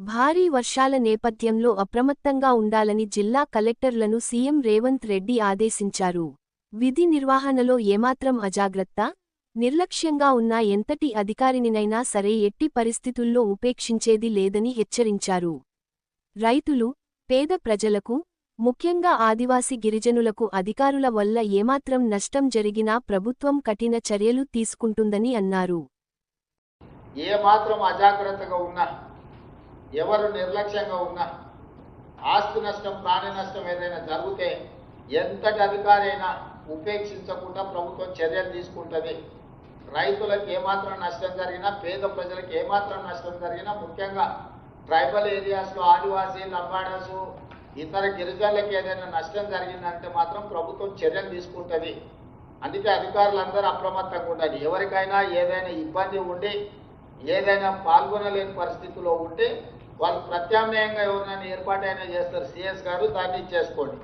భారీ వర్షాల నేపథ్యంలో అప్రమత్తంగా ఉండాలని జిల్లా కలెక్టర్లను సీఎం రేవంత్ రెడ్డి ఆదేశించారు. విధి నిర్వహణలో ఏమాత్రం అజాగ్రత్త? నిర్లక్ష్యంగా ఉన్న ఎంతటి అధికారినినైనా సరే ఎట్టి పరిస్థితుల్లో ఉపేక్షించేది లేదని హెచ్చరించారు. రైతులు పేద ప్రజలకు ముఖ్యంగా ఆదివాసి గిరిజనులకు అధికారుల వల్ల ఏమాత్రం నష్టం జరిగినా ప్రభుత్వం కఠిన చర్యలు తీసుకుంటుందని అన్నారు. ఏమాత్రం అజాగ్రత్తగా ఉన్నా ఎవరు నిర్లక్ష్యంగా ఉన్నా ఆస్తి నష్టం ప్రాణ నష్టం ఏదైనా జరిగితే ఎంతటి అధికారైనా ఉపేక్షించకుండా ప్రభుత్వం చర్యలు తీసుకుంటుంది. రైతులకు ఏమాత్రం నష్టం జరిగినా పేద ప్రజలకు ఏమాత్రం నష్టం జరిగినా ముఖ్యంగా ట్రైబల్ ఏరియాస్లో ఆదివాసీ లంబాడాసు ఇతర గిరిజనులకు ఏదైనా నష్టం జరిగిందంటే మాత్రం ప్రభుత్వం చర్యలు తీసుకుంటుంది. అందుకే అధికారులందరూ అప్రమత్తంగా ఉండాలి. ఎవరికైనా ఏదైనా ఇబ్బంది ఉండి ఏదైనా పాల్గొనలేని పరిస్థితిలో ఉంటే వాళ్ళు ప్రత్యామ్నాయంగా ఎవరినైనా ఏర్పాటైనా చేస్తారు. సిఎస్ గారు దాన్ని ఇచ్చేసుకోండి